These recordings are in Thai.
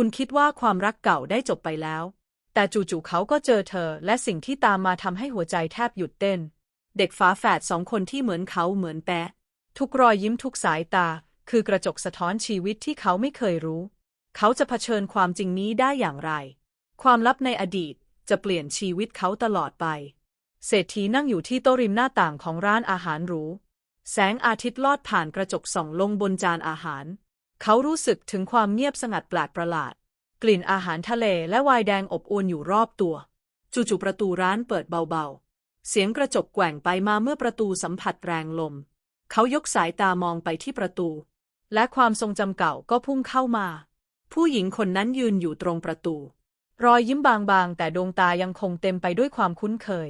คุณคิดว่าความรักเก่าได้จบไปแล้ว แต่จู่ๆเขาก็เจอเธอ และสิ่งที่ตามมาทำให้หัวใจแทบหยุดเต้น เด็กฝาแฝดสองคนที่เหมือนเขาเหมือนแปะ ทุกรอยยิ้มทุกสายตา คือกระจกสะท้อนชีวิตที่เขาไม่เคยรู้ เขาจะเผชิญความจริงนี้ได้อย่างไร ความลับในอดีตจะเปลี่ยนชีวิตเขาตลอดไป เศรษฐีนั่งอยู่ที่โต๊ะริมหน้าต่างของร้านอาหารหรู แสงอาทิตย์ลอดผ่านกระจกส่องลงบนจานอาหาร เขารู้สึกถึงความเงียบสงัดแปลกประหลาด กลิ่นอาหารทะเลและไวน์แดงอบอวลอยู่รอบตัว จู่ๆประตูร้านเปิดเบาๆ เสียงกระจกแกว่งไปมาเมื่อประตูสัมผัสแรงลม เขายกสายตามองไปที่ประตู และความทรงจำเก่าก็พุ่งเข้ามา ผู้หญิงคนนั้นยืนอยู่ตรงประตู รอยยิ้มบางๆ แต่ดวงตายังคงเต็มไปด้วยความคุ้นเคย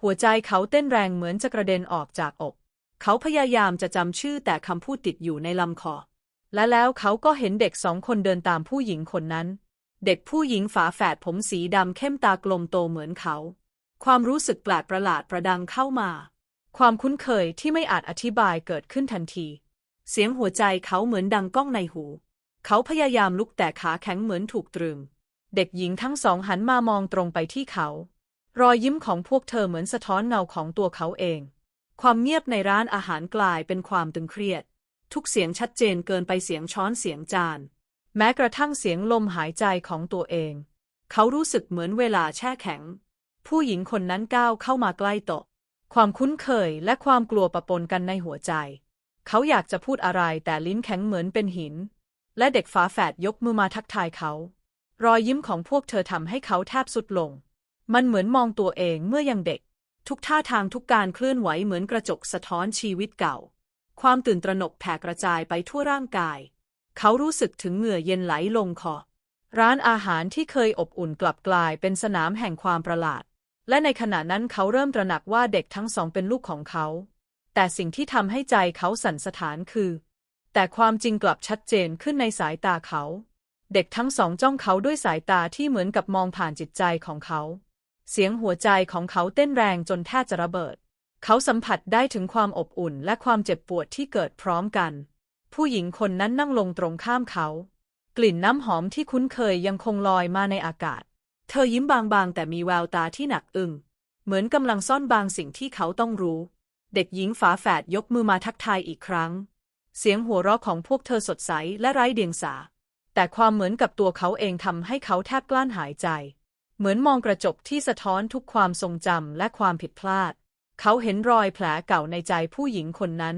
หัวใจเขาเต้นแรงเหมือนจะกระเด็นออกจากอก เขาพยายามจะจำชื่อแต่คำพูดติดอยู่ในลำคอ และแล้วเขาก็เห็นเด็กสองคนเดินตามผู้หญิงคนนั้น เด็กผู้หญิงฝาแฝดผมสีดำเข้มตากลมโตเหมือนเขา ความรู้สึกแปลกประหลาดประดังเข้ามา ความคุ้นเคยที่ไม่อาจอธิบายเกิดขึ้นทันที เสียงหัวใจเขาเหมือนดังก้องในหู เขาพยายามลุกแต่ขาแข็งเหมือนถูกตรึง เด็กหญิงทั้งสองหันมามองตรงไปที่เขา รอยยิ้มของพวกเธอเหมือนสะท้อนเงาของตัวเขาเอง ความเงียบในร้านอาหารกลายเป็นความตึงเครียด ทุกเสียงชัดเจนเกินไปเสียงช้อนเสียงจาน แม้กระทั่งเสียงลมหายใจของตัวเอง เขารู้สึกเหมือนเวลาแช่แข็ง ผู้หญิงคนนั้นก้าวเข้ามาใกล้โต๊ะความคุ้นเคยและความกลัวปะปนกันในหัวใจ เขาอยากจะพูดอะไรแต่ลิ้นแข็งเหมือนเป็นหิน และเด็กฝาแฝดยกมือมาทักทายเขา รอยยิ้มของพวกเธอทำให้เขาแทบสุดลง มันเหมือนมองตัวเองเมื่อยังเด็ก ทุกท่าทางทุกการเคลื่อนไหวเหมือนกระจกสะท้อนชีวิตเก่า ความตื่นตระหนกแผ่กระจายไปทั่วร่างกาย เขารู้สึกถึงเหงื่อเย็นไหลลงคอ ร้านอาหารที่เคยอบอุ่นกลับกลายเป็นสนามแห่งความประหลาด และในขณะนั้นเขาเริ่มตระหนักว่าเด็กทั้งสองเป็นลูกของเขา แต่สิ่งที่ทำให้ใจเขาสั่นสะท้านคือ แต่ความจริงกลับชัดเจนขึ้นในสายตาเขา เด็กทั้งสองจ้องเขาด้วยสายตาที่เหมือนกับมองผ่านจิตใจของเขา เสียงหัวใจของเขาเต้นแรงจนแทบจะระเบิด เขาสัมผัสได้ถึงความอบอุ่นและความเจ็บปวดที่เกิดพร้อมกัน ผู้หญิงคนนั้นนั่งลงตรงข้ามเขา กลิ่นน้ำหอมที่คุ้นเคยยังคงลอยมาในอากาศ เธอยิ้มบางๆ แต่มีแววตาที่หนักอึ้ง เหมือนกำลังซ่อนบางสิ่งที่เขาต้องรู้ เด็กหญิงฝาแฝดยกมือมาทักทายอีกครั้ง เสียงหัวเราะของพวกเธอสดใสและไร้เดียงสา แต่ความเหมือนกับตัวเขาเองทำให้เขาแทบกลั้นหายใจ เหมือนมองกระจกที่สะท้อนทุกความทรงจำและความผิดพลาด เขาเห็นรอยแผลเก่าในใจผู้หญิงคนนั้น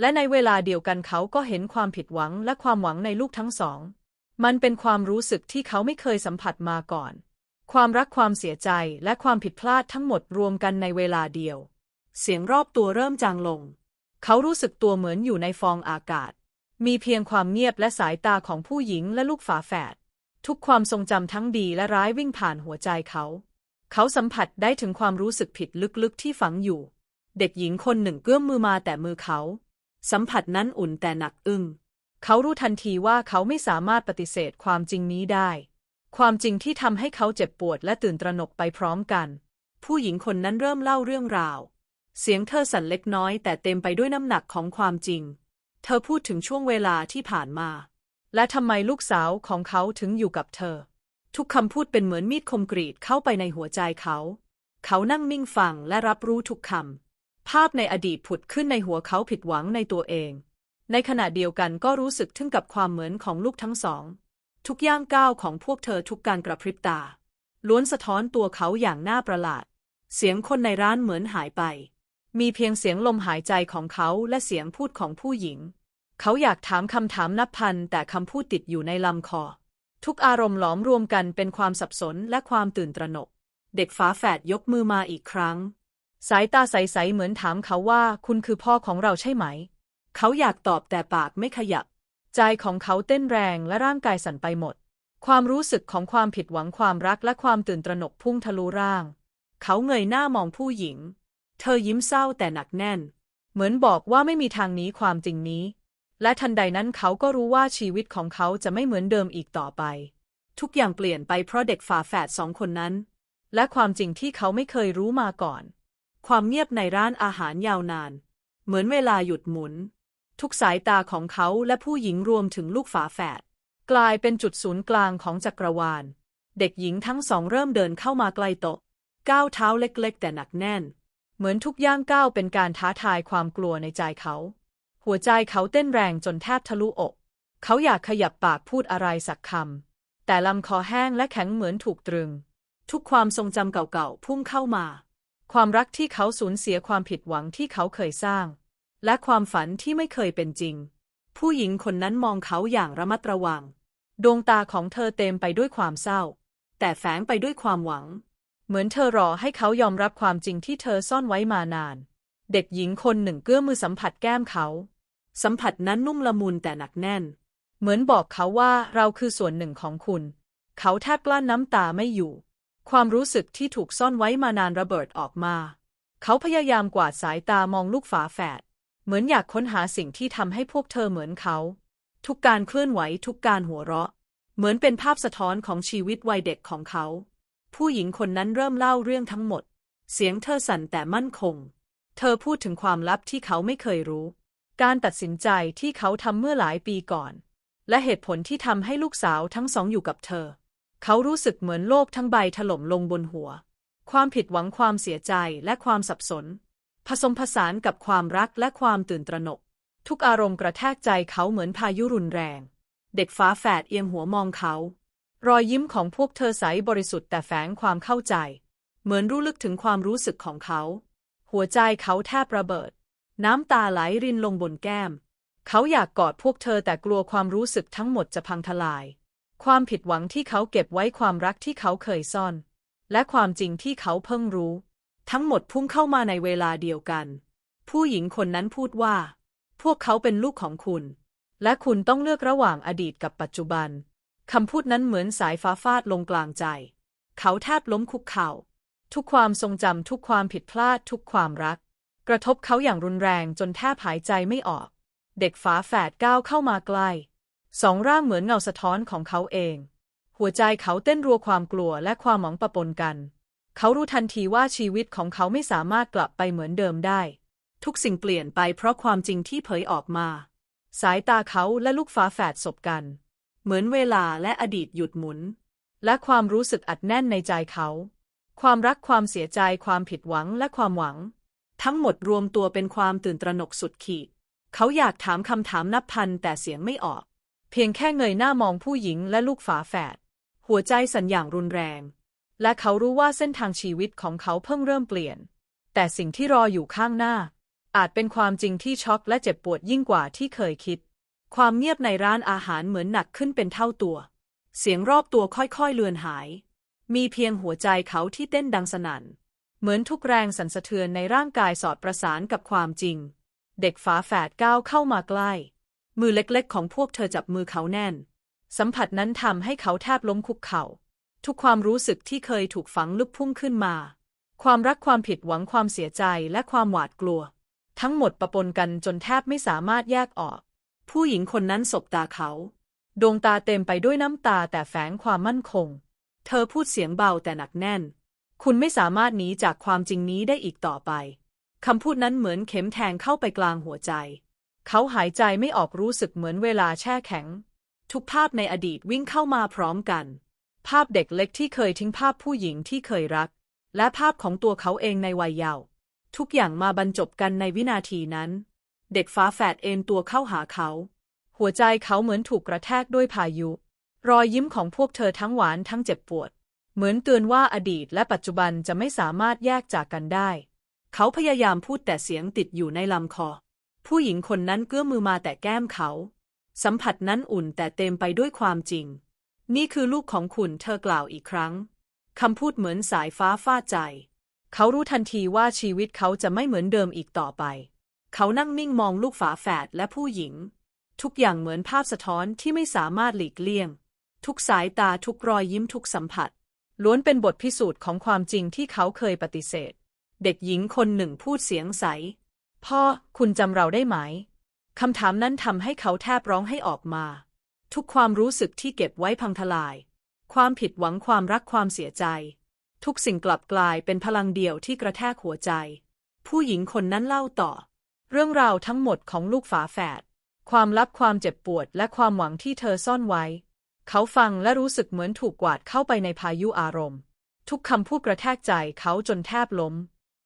และในเวลาเดียวกันเขาก็เห็นความผิดหวังและความหวังในลูกทั้งสอง มันเป็นความรู้สึกที่เขาไม่เคยสัมผัสมาก่อน ความรักความเสียใจและความผิดพลาดทั้งหมดรวมกันในเวลาเดียว เสียงรอบตัวเริ่มจางลง เขารู้สึกตัวเหมือนอยู่ในฟองอากาศ มีเพียงความเงียบและสายตาของผู้หญิงและลูกฝาแฝด ทุกความทรงจำทั้งดีและร้ายวิ่งผ่านหัวใจเขา เขาสัมผัสได้ถึงความรู้สึกผิดลึกๆที่ฝังอยู่ เด็กหญิงคนหนึ่งเกื้อมมือมาแต่มือเขา สัมผัสนั้นอุ่นแต่หนักอึ้งเขารู้ทันทีว่าเขาไม่สามารถปฏิเสธความจริงนี้ได้ ความจริงที่ทำให้เขาเจ็บปวดและตื่นตระหนกไปพร้อมกัน ผู้หญิงคนนั้นเริ่มเล่าเรื่องราว เสียงเธอสั่นเล็กน้อยแต่เต็มไปด้วยน้ำหนักของความจริง เธอพูดถึงช่วงเวลาที่ผ่านมา และทำไมลูกสาวของเขาถึงอยู่กับเธอ ทุกคำพูดเป็นเหมือนมีดคมกรีดเข้าไปในหัวใจเขา เขานั่งนิ่งฟังและรับรู้ทุกคำ ภาพในอดีตผุดขึ้นในหัวเขาผิดหวังในตัวเอง ในขณะเดียวกันก็รู้สึกถึงกับความเหมือนของลูกทั้งสอง ทุกย่างก้าวของพวกเธอทุกการกระพริบตา ล้วนสะท้อนตัวเขาอย่างน่าประหลาด เสียงคนในร้านเหมือนหายไป มีเพียงเสียงลมหายใจของเขาและเสียงพูดของผู้หญิง เขาอยากถามคำถามนับพันแต่คำพูดติดอยู่ในลำคอ ทุกอารมณ์หลอมรวมกันเป็นความสับสนและความตื่นตระหนก เด็กฝาแฝดยกมือมาอีกครั้ง สายตาใสๆเหมือนถามเขาว่าคุณคือพ่อของเราใช่ไหม เขาอยากตอบแต่ปากไม่ขยับ ใจของเขาเต้นแรงและร่างกายสั่นไปหมด ความรู้สึกของความผิดหวังความรักและความตื่นตระหนกพุ่งทะลุร่าง เขาเงยหน้ามองผู้หญิง เธอยิ้มเศร้าแต่หนักแน่น เหมือนบอกว่าไม่มีทางนี้ความจริงนี้ และทันใดนั้นเขาก็รู้ว่าชีวิตของเขาจะไม่เหมือนเดิมอีกต่อไป ทุกอย่างเปลี่ยนไปเพราะเด็กฝาแฝดสองคนนั้น และความจริงที่เขาไม่เคยรู้มาก่อน ความเงียบในร้านอาหารยาวนาน เหมือนเวลาหยุดหมุน ทุกสายตาของเขาและผู้หญิงรวมถึงลูกฝาแฝดกลายเป็นจุดศูนย์กลางของจักรวาล เด็กหญิงทั้งสองเริ่มเดินเข้ามาใกล้โต๊ะก้าวเท้าเล็กๆ แต่หนักแน่น เหมือนทุกย่างก้าวเป็นการท้าทายความกลัวในใจเขา หัวใจเขาเต้นแรงจนแทบทะลุอก เขาอยากขยับปากพูดอะไรสักคำ แต่ลำคอแห้งและแข็งเหมือนถูกตรึง ทุกความทรงจำเก่าๆพุ่งเข้ามา ความรักที่เขาสูญเสียความผิดหวังที่เขาเคยสร้าง และความฝันที่ไม่เคยเป็นจริง ผู้หญิงคนนั้นมองเขาอย่างระมัดระวัง ดวงตาของเธอเต็มไปด้วยความเศร้า แต่แฝงไปด้วยความหวัง เหมือนเธอรอให้เขายอมรับความจริงที่เธอซ่อนไว้มานาน เด็กหญิงคนหนึ่งเกื้อมือสัมผัสแก้มเขา สัมผัสนั้นนุ่มละมุนแต่หนักแน่น เหมือนบอกเขาว่าเราคือส่วนหนึ่งของคุณ เขาแทบกลั้นน้ำตาไม่อยู่ ความรู้สึกที่ถูกซ่อนไว้มานานระเบิดออกมา เขาพยายามกวาดสายตามองลูกฝาแฝด เหมือนอยากค้นหาสิ่งที่ทำให้พวกเธอเหมือนเขา ทุกการเคลื่อนไหวทุกการหัวเราะ เหมือนเป็นภาพสะท้อนของชีวิตวัยเด็กของเขา ผู้หญิงคนนั้นเริ่มเล่าเรื่องทั้งหมด เสียงเธอสั่นแต่มั่นคง เธอพูดถึงความลับที่เขาไม่เคยรู้ การตัดสินใจที่เขาทำเมื่อหลายปีก่อน และเหตุผลที่ทำให้ลูกสาวทั้งสองอยู่กับเธอ เขารู้สึกเหมือนโลกทั้งใบถล่มลงบนหัว ความผิดหวังความเสียใจและความสับสน ผสมผสานกับความรักและความตื่นตระหนก ทุกอารมณ์กระแทกใจเขาเหมือนพายุรุนแรง เด็กฟ้าแฝดเอียงหัวมองเขา รอยยิ้มของพวกเธอใสบริสุทธิ์แต่แฝงความเข้าใจ เหมือนรู้ลึกถึงความรู้สึกของเขา หัวใจเขาแทบระเบิด น้ำตาไหลรินลงบนแก้ม เขาอยากกอดพวกเธอแต่กลัวความรู้สึกทั้งหมดจะพังทลาย ความผิดหวังที่เขาเก็บไว้ความรักที่เขาเคยซ่อน และความจริงที่เขาเพิ่งรู้ ทั้งหมดพุ่งเข้ามาในเวลาเดียวกัน ผู้หญิงคนนั้นพูดว่า พวกเขาเป็นลูกของคุณ และคุณต้องเลือกระหว่างอดีตกับปัจจุบันคำพูดนั้นเหมือนสายฟ้าฟาดลงกลางใจ เขาแทบล้มคุกเข่า ทุกความทรงจำทุกความผิดพลาดทุกความรัก กระทบเขาอย่างรุนแรงจนแทบหายใจไม่ออก เด็กฝาแฝดก้าวเข้ามาใกล้ สองร่างเหมือนเงาสะท้อนของเขาเอง หัวใจเขาเต้นรัวความกลัวและความหมองปะปนกัน เขารู้ทันทีว่าชีวิตของเขาไม่สามารถกลับไปเหมือนเดิมได้ ทุกสิ่งเปลี่ยนไปเพราะความจริงที่เผยออกมา สายตาเขาและลูกฟ้าแฝดสบกัน เหมือนเวลาและอดีตหยุดหมุน และความรู้สึกอัดแน่นในใจเขา ความรักความเสียใจความผิดหวังและความหวัง ทั้งหมดรวมตัวเป็นความตื่นตระหนกสุดขีด เขาอยากถามคำถามนับพันแต่เสียงไม่ออก เพียงแค่เงยหน้ามองผู้หญิงและลูกฝาแฝด หัวใจสั่นอย่างรุนแรง และเขารู้ว่าเส้นทางชีวิตของเขาเพิ่งเริ่มเปลี่ยน แต่สิ่งที่รออยู่ข้างหน้า อาจเป็นความจริงที่ช็อกและเจ็บปวดยิ่งกว่าที่เคยคิด ความเงียบในร้านอาหารเหมือนหนักขึ้นเป็นเท่าตัว เสียงรอบตัวค่อยๆเลือนหาย มีเพียงหัวใจเขาที่เต้นดังสนั่น เหมือนทุกแรงสั่นสะเทือนในร่างกายสอดประสานกับความจริง เด็กฝาแฝดก้าวเข้ามาใกล้ มือเล็กๆ ของพวกเธอจับมือเขาแน่น สัมผัสนั้นทำให้เขาแทบล้มคุกเข่า ทุกความรู้สึกที่เคยถูกฝังลึกพุ่งขึ้นมา ความรักความผิดหวังความเสียใจและความหวาดกลัว ทั้งหมดปะปนกันจนแทบไม่สามารถแยกออก ผู้หญิงคนนั้นสบตาเขา ดวงตาเต็มไปด้วยน้ำตาแต่แฝงความมั่นคง เธอพูดเสียงเบาแต่หนักแน่น คุณไม่สามารถหนีจากความจริงนี้ได้อีกต่อไป คำพูดนั้นเหมือนเข็มแทงเข้าไปกลางหัวใจ เขาหายใจไม่ออกรู้สึกเหมือนเวลาแช่แข็ง ทุกภาพในอดีตวิ่งเข้ามาพร้อมกัน ภาพเด็กเล็กที่เคยทิ้งภาพผู้หญิงที่เคยรัก และภาพของตัวเขาเองในวัยเยาว์ทุกอย่างมาบรรจบกันในวินาทีนั้น เด็กฟ้าแฝดเอนตัวเข้าหาเขา หัวใจเขาเหมือนถูกกระแทกด้วยพายุ รอยยิ้มของพวกเธอทั้งหวานทั้งเจ็บปวด เหมือนเตือนว่าอดีตและปัจจุบันจะไม่สามารถแยกจากกันได้ เขาพยายามพูดแต่เสียงติดอยู่ในลำคอ ผู้หญิงคนนั้นเกื้อมือมาแต่แก้มเขา สัมผัสนั้นอุ่นแต่เต็มไปด้วยความจริง นี่คือลูกของคุณเธอกล่าวอีกครั้งคำพูดเหมือนสายฟ้าฟาดใจ เขารู้ทันทีว่าชีวิตเขาจะไม่เหมือนเดิมอีกต่อไป เขานั่งนิ่งมองลูกฝาแฝดและผู้หญิง ทุกอย่างเหมือนภาพสะท้อนที่ไม่สามารถหลีกเลี่ยง ทุกสายตาทุกรอยยิ้มทุกสัมผัส ล้วนเป็นบทพิสูจน์ของความจริงที่เขาเคยปฏิเสธ เด็กหญิงคนหนึ่งพูดเสียงใส พ่อ คุณจำเราได้ไหม คำถามนั้นทำให้เขาแทบร้องให้ออกมา ทุกความรู้สึกที่เก็บไว้พังทลาย ความผิดหวังความรักความเสียใจ ทุกสิ่งกลับกลายเป็นพลังเดียวที่กระแทกหัวใจ ผู้หญิงคนนั้นเล่าต่อ เรื่องราวทั้งหมดของลูกฝาแฝด ความลับความเจ็บปวดและความหวังที่เธอซ่อนไว้ เขาฟังและรู้สึกเหมือนถูกกวาดเข้าไปในพายุอารมณ์ ทุกคำพูดกระแทกใจเขาจนแทบล้ม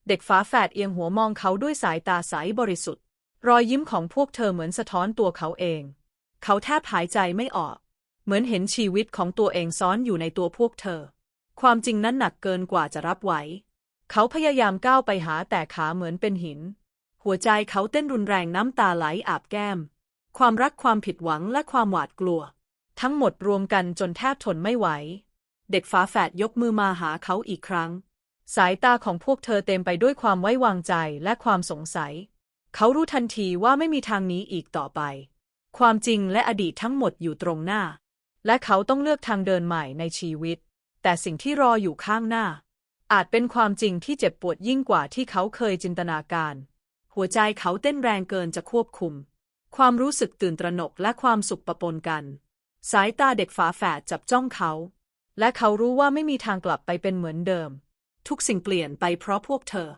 เด็กฝาแฝดเอียงหัวมองเขาด้วยสายตาใสบริสุทธิ์ รอยยิ้มของพวกเธอเหมือนสะท้อนตัวเขาเอง เขาแทบหายใจไม่ออก เหมือนเห็นชีวิตของตัวเองซ้อนอยู่ในตัวพวกเธอ ความจริงนั้นหนักเกินกว่าจะรับไหว เขาพยายามก้าวไปหาแต่ขาเหมือนเป็นหิน หัวใจเขาเต้นรุนแรงน้ำตาไหลอาบแก้ม ความรักความผิดหวังและความหวาดกลัว ทั้งหมดรวมกันจนแทบทนไม่ไหว เด็กฝาแฝดยกมือมาหาเขาอีกครั้ง สายตาของพวกเธอเต็มไปด้วยความไว้วางใจและความสงสัย เขารู้ทันทีว่าไม่มีทางนี้อีกต่อไป ความจริงและอดีตทั้งหมดอยู่ตรงหน้า และเขาต้องเลือกทางเดินใหม่ในชีวิต แต่สิ่งที่รออยู่ข้างหน้า อาจเป็นความจริงที่เจ็บปวดยิ่งกว่าที่เขาเคยจินตนาการ หัวใจเขาเต้นแรงเกินจะควบคุม ความรู้สึกตื่นตระหนกและความสุขปะปนกัน สายตาเด็กฝาแฝดจับจ้องเขา และเขารู้ว่าไม่มีทางกลับไปเป็นเหมือนเดิม ทุกสิ่งเปลี่ยนไปเพราะพวกเธอ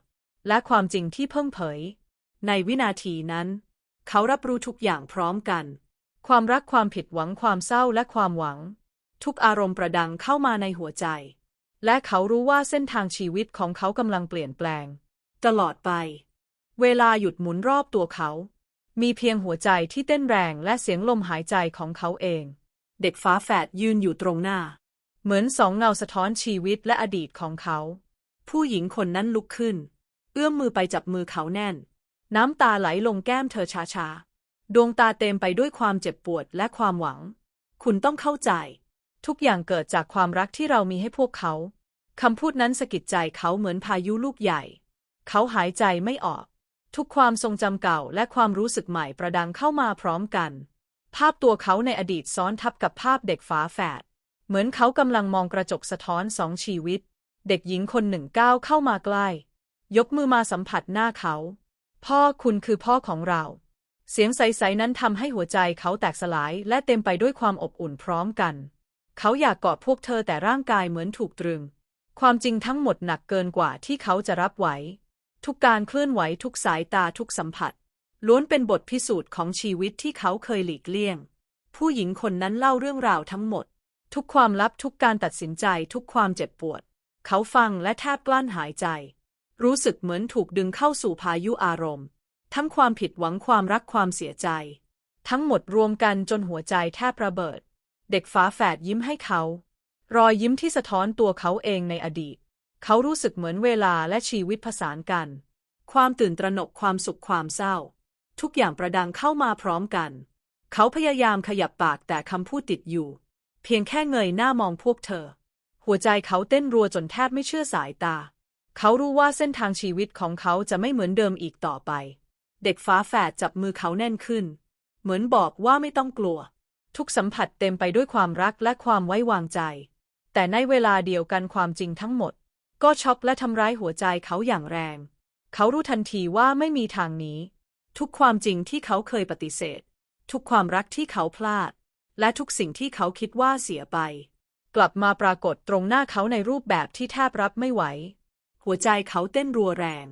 และความจริงที่เพิ่งเผย ในวินาทีนั้น เขารับรู้ทุกอย่างพร้อมกัน ความรักความผิดหวังความเศร้าและความหวัง ทุกอารมณ์ประดังเข้ามาในหัวใจ และเขารู้ว่าเส้นทางชีวิตของเขากำลังเปลี่ยนแปลง ตลอดไป เวลาหยุดหมุนรอบตัวเขา มีเพียงหัวใจที่เต้นแรงและเสียงลมหายใจของเขาเอง เด็กฟ้าแฝดยืนอยู่ตรงหน้า เหมือนสองเงาสะท้อนชีวิตและอดีตของเขา ผู้หญิงคนนั้นลุกขึ้น เอื้อมมือไปจับมือเขาแน่น น้ำตาไหลลงแก้มเธอช้าๆ ดวงตาเต็มไปด้วยความเจ็บปวดและความหวัง คุณต้องเข้าใจ ทุกอย่างเกิดจากความรักที่เรามีให้พวกเขาคำพูดนั้นสะกิดใจเขาเหมือนพายุลูกใหญ่ เขาหายใจไม่ออก ทุกความทรงจำเก่าและความรู้สึกใหม่ประดังเข้ามาพร้อมกัน ภาพตัวเขาในอดีตซ้อนทับกับภาพเด็กฝาแฝด เหมือนเขากำลังมองกระจกสะท้อนสองชีวิต เด็กหญิงคนหนึ่งก้าวเข้ามาใกล้ ยกมือมาสัมผัสหน้าเขา พ่อคุณคือพ่อของเรา เสียงใสๆนั้นทำให้หัวใจเขาแตกสลายและเต็มไปด้วยความอบอุ่นพร้อมกัน เขาอยากกอดพวกเธอแต่ร่างกายเหมือนถูกตรึง ความจริงทั้งหมดหนักเกินกว่าที่เขาจะรับไหว ทุกการเคลื่อนไหวทุกสายตาทุกสัมผัส ล้วนเป็นบทพิสูจน์ของชีวิตที่เขาเคยหลีกเลี่ยง ผู้หญิงคนนั้นเล่าเรื่องราวทั้งหมด ทุกความลับทุกการตัดสินใจทุกความเจ็บปวด เขาฟังและแทบกลั้นหายใจ รู้สึกเหมือนถูกดึงเข้าสู่พายุอารมณ์ ทั้งความผิดหวังความรักความเสียใจ ทั้งหมดรวมกันจนหัวใจแทบระเบิด เด็กฝาแฝดยิ้มให้เขา รอยยิ้มที่สะท้อนตัวเขาเองในอดีต เขารู้สึกเหมือนเวลาและชีวิตผสานกัน ความตื่นตระหนกความสุขความเศร้า ทุกอย่างประดังเข้ามาพร้อมกัน เขาพยายามขยับปากแต่คำพูดติดอยู่ เพียงแค่เงยหน้ามองพวกเธอ หัวใจเขาเต้นรัวจนแทบไม่เชื่อสายตา เขารู้ว่าเส้นทางชีวิตของเขาจะไม่เหมือนเดิมอีกต่อไป เด็กฟ้าแฝดจับมือเขาแน่นขึ้น เหมือนบอกว่าไม่ต้องกลัว ทุกสัมผัสเต็มไปด้วยความรักและความไว้วางใจ แต่ในเวลาเดียวกันความจริงทั้งหมด ก็ช็อกและทำร้ายหัวใจเขาอย่างแรง เขารู้ทันทีว่าไม่มีทางนี้ ทุกความจริงที่เขาเคยปฏิเสธ ทุกความรักที่เขาพลาด และทุกสิ่งที่เขาคิดว่าเสียไป กลับมาปรากฏตรงหน้าเขาในรูปแบบที่แทบรับไม่ไหว หัวใจเขาเต้นรัวแรง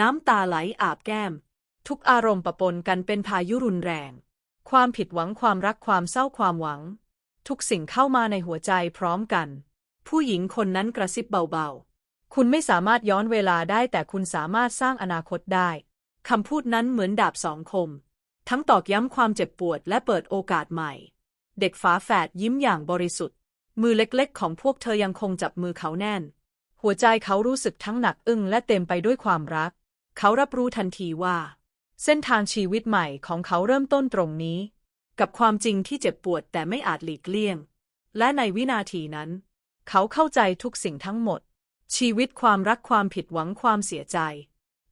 น้ำตาไหลอาบแก้ม ทุกอารมณ์ปะปนกันเป็นพายุรุนแรง ความผิดหวังความรักความเศร้าความหวัง ทุกสิ่งเข้ามาในหัวใจพร้อมกัน ผู้หญิงคนนั้นกระซิบเบาๆ คุณไม่สามารถย้อนเวลาได้แต่คุณสามารถสร้างอนาคตได้ คำพูดนั้นเหมือนดาบสองคม ทั้งตอกย้ำความเจ็บปวดและเปิดโอกาสใหม่ เด็กฝาแฝดยิ้มอย่างบริสุทธิ์ มือเล็กๆ ของพวกเธอยังคงจับมือเขาแน่น หัวใจเขารู้สึกทั้งหนักอึ้งและเต็มไปด้วยความรัก เขารับรู้ทันทีว่า เส้นทางชีวิตใหม่ของเขาเริ่มต้นตรงนี้ กับความจริงที่เจ็บปวดแต่ไม่อาจหลีกเลี่ยง และในวินาทีนั้น เขาเข้าใจทุกสิ่งทั้งหมด ชีวิตความรักความผิดหวังความเสียใจ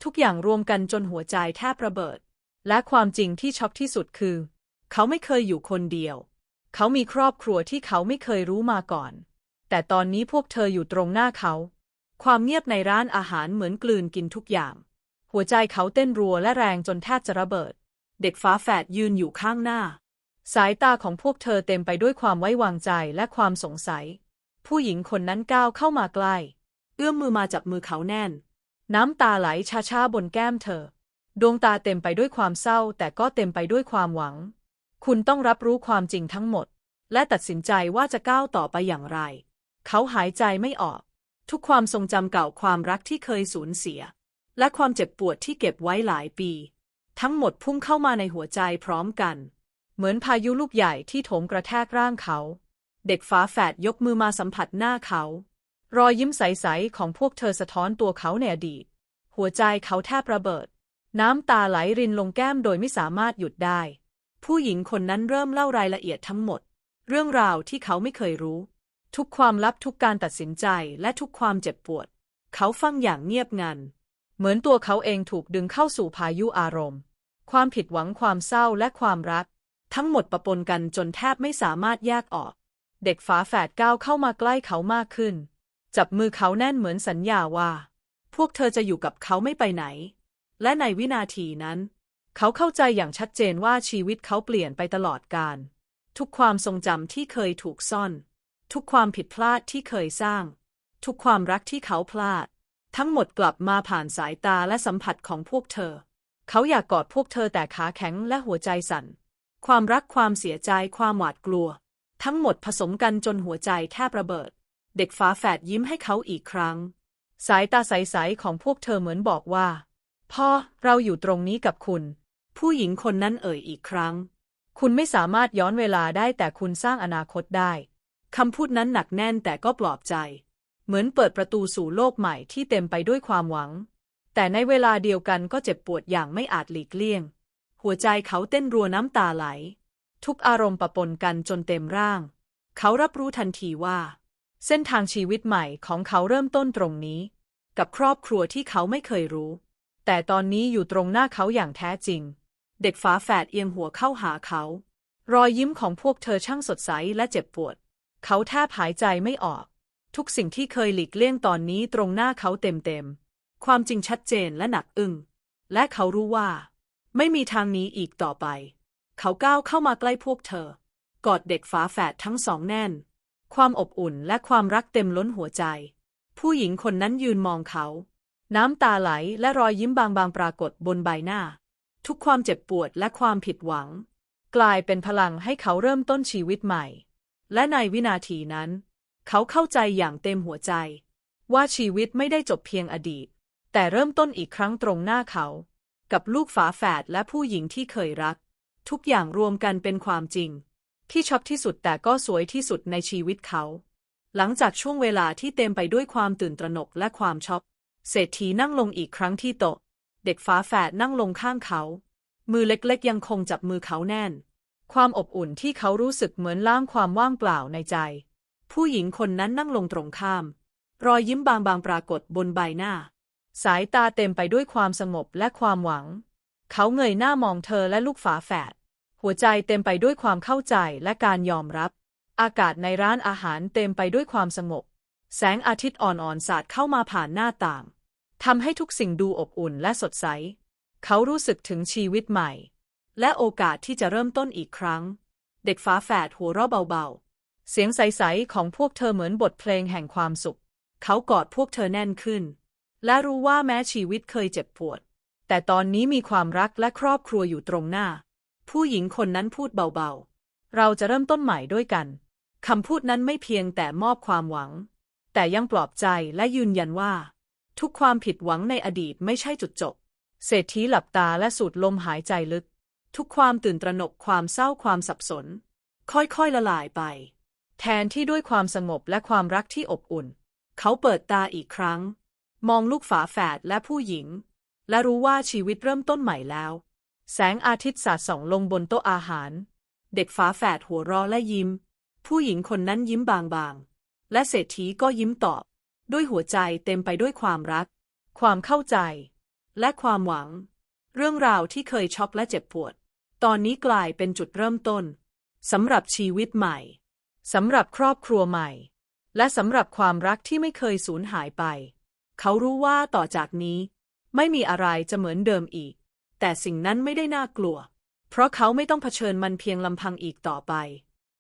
ทุกอย่างรวมกันจนหัวใจแทบระเบิด และความจริงที่ช็อกที่สุดคือ เขาไม่เคยอยู่คนเดียว เขามีครอบครัวที่เขาไม่เคยรู้มาก่อน แต่ตอนนี้พวกเธออยู่ตรงหน้าเขา ความเงียบในร้านอาหารเหมือนกลืนกินทุกอย่าง หัวใจเขาเต้นรัวและแรงจนแทบจะระเบิด เด็กฟ้าแฝดยืนอยู่ข้างหน้า สายตาของพวกเธอเต็มไปด้วยความไว้วางใจและความสงสัย ผู้หญิงคนนั้นก้าวเข้ามาใกล้ เอื้อมมือมาจับมือเขาแน่น น้ำตาไหลช้าๆบนแก้มเธอ ดวงตาเต็มไปด้วยความเศร้า แต่ก็เต็มไปด้วยความหวัง คุณต้องรับรู้ความจริงทั้งหมด และตัดสินใจว่าจะก้าวต่อไปอย่างไร เขาหายใจไม่ออก ทุกความทรงจำเก่าความรักที่เคยสูญเสีย และความเจ็บปวดที่เก็บไว้หลายปี ทั้งหมดพุ่งเข้ามาในหัวใจพร้อมกัน เหมือนพายุลูกใหญ่ที่โถมกระแทกร่างเขา เด็กฝาแฝดยกมือมาสัมผัสหน้าเขา รอยยิ้มใสๆของพวกเธอสะท้อนตัวเขาในอดีต หัวใจเขาแทบระเบิด น้ำตาไหลรินลงแก้มโดยไม่สามารถหยุดได้ ผู้หญิงคนนั้นเริ่มเล่ารายละเอียดทั้งหมด เรื่องราวที่เขาไม่เคยรู้ ทุกความลับทุกการตัดสินใจและทุกความเจ็บปวด เขาฟังอย่างเงียบงัน เหมือนตัวเขาเองถูกดึงเข้าสู่พายุอารมณ์ ความผิดหวังความเศร้าและความรัก ทั้งหมดปะปนกันจนแทบไม่สามารถแยกออก เด็กฝาแฝดก้าวเข้ามาใกล้เขามากขึ้น จับมือเขาแน่นเหมือนสัญญาว่า พวกเธอจะอยู่กับเขาไม่ไปไหน และในวินาทีนั้น เขาเข้าใจอย่างชัดเจนว่าชีวิตเขาเปลี่ยนไปตลอดกาลทุกความทรงจำที่เคยถูกซ่อน ทุกความผิดพลาดที่เคยสร้าง ทุกความรักที่เขาพลาด ทั้งหมดกลับมาผ่านสายตาและสัมผัสของพวกเธอ เขาอยากกอดพวกเธอแต่ขาแข็งและหัวใจสั่น ความรักความเสียใจความหวาดกลัว ทั้งหมดผสมกันจนหัวใจแทบระเบิด เด็กฟ้าแฝดยิ้มให้เขาอีกครั้ง สายตาใสๆของพวกเธอเหมือนบอกว่า พ่อเราอยู่ตรงนี้กับคุณ ผู้หญิงคนนั้นเอ่ยอีกครั้ง คุณไม่สามารถย้อนเวลาได้แต่คุณสร้างอนาคตได้คำพูดนั้นหนักแน่นแต่ก็ปลอบใจ เหมือนเปิดประตูสู่โลกใหม่ที่เต็มไปด้วยความหวัง แต่ในเวลาเดียวกันก็เจ็บปวดอย่างไม่อาจหลีกเลี่ยง หัวใจเขาเต้นรัวน้ำตาไหล ทุกอารมณ์ปะปนกันจนเต็มร่าง เขารับรู้ทันทีว่า เส้นทางชีวิตใหม่ของเขาเริ่มต้นตรงนี้ กับครอบครัวที่เขาไม่เคยรู้ แต่ตอนนี้อยู่ตรงหน้าเขาอย่างแท้จริง เด็กฝาแฝดเอียงหัวเข้าหาเขา รอยยิ้มของพวกเธอช่างสดใสและเจ็บปวด เขาแทบหายใจไม่ออก ทุกสิ่งที่เคยหลีกเลี่ยงตอนนี้ตรงหน้าเขาเต็มๆ ความจริงชัดเจนและหนักอึ้ง และเขารู้ว่า ไม่มีทางนี้อีกต่อไป เขาก้าวเข้ามาใกล้พวกเธอกอดเด็กฝาแฝดทั้งสองแน่น ความอบอุ่นและความรักเต็มล้นหัวใจ ผู้หญิงคนนั้นยืนมองเขา น้ำตาไหลและรอยยิ้มบางๆ ปรากฏบนใบหน้า ทุกความเจ็บปวดและความผิดหวัง กลายเป็นพลังให้เขาเริ่มต้นชีวิตใหม่ และในวินาทีนั้น เขาเข้าใจอย่างเต็มหัวใจ ว่าชีวิตไม่ได้จบเพียงอดีต แต่เริ่มต้นอีกครั้งตรงหน้าเขา กับลูกฝาแฝดและผู้หญิงที่เคยรัก ทุกอย่างรวมกันเป็นความจริง ที่ชอบที่สุดแต่ก็สวยที่สุดในชีวิตเขา หลังจากช่วงเวลาที่เต็มไปด้วยความตื่นตระหนกและความช็อกเศรษฐีนั่งลงอีกครั้งที่โต๊ะ เด็กฝาแฝดนั่งลงข้างเขา มือเล็กๆ ยังคงจับมือเขาแน่น ความอบอุ่นที่เขารู้สึกเหมือนล้างความว่างเปล่าในใจ ผู้หญิงคนนั้นนั่งลงตรงข้าม รอยยิ้มบางๆปรากฏบนใบหน้า สายตาเต็มไปด้วยความสงบและความหวัง เขาเงยหน้ามองเธอและลูกฝาแฝด หัวใจเต็มไปด้วยความเข้าใจและการยอมรับ อากาศในร้านอาหารเต็มไปด้วยความสงบ แสงอาทิตย์อ่อนๆสาดเข้ามาผ่านหน้าต่างทำให้ทุกสิ่งดูอบอุ่นและสดใส เขารู้สึกถึงชีวิตใหม่ และโอกาสที่จะเริ่มต้นอีกครั้ง เด็กฝาแฝดหัวเราะเบาๆ เสียงใสๆของพวกเธอเหมือนบทเพลงแห่งความสุข เขากอดพวกเธอแน่นขึ้น และรู้ว่าแม้ชีวิตเคยเจ็บปวด แต่ตอนนี้มีความรักและครอบครัวอยู่ตรงหน้า ผู้หญิงคนนั้นพูดเบาๆ เราจะเริ่มต้นใหม่ด้วยกัน คำพูดนั้นไม่เพียงแต่มอบความหวัง แต่ยังปลอบใจและยืนยันว่า ทุกความผิดหวังในอดีตไม่ใช่จุดจบ เศรษฐีหลับตาและสูดลมหายใจลึก ทุกความตื่นตระหนกความเศร้าความสับสน ค่อยๆละลายไป แทนที่ด้วยความสงบและความรักที่อบอุ่น เขาเปิดตาอีกครั้ง มองลูกฝาแฝดและผู้หญิง และรู้ว่าชีวิตเริ่มต้นใหม่แล้ว แสงอาทิตย์สาดส่องลงบนโต๊ะอาหาร เด็กฝาแฝดหัวเราะและยิ้ม ผู้หญิงคนนั้นยิ้มบางๆ และเศรษฐีก็ยิ้มตอบ ด้วยหัวใจเต็มไปด้วยความรัก ความเข้าใจ และความหวัง เรื่องราวที่เคยช็อกและเจ็บปวด ตอนนี้กลายเป็นจุดเริ่มต้นสำหรับชีวิตใหม่สำหรับครอบครัวใหม่ และสำหรับความรักที่ไม่เคยสูญหายไป เขารู้ว่าต่อจากนี้ ไม่มีอะไรจะเหมือนเดิมอีก แต่สิ่งนั้นไม่ได้น่ากลัว เพราะเขาไม่ต้องเผชิญมันเพียงลำพังอีกต่อไป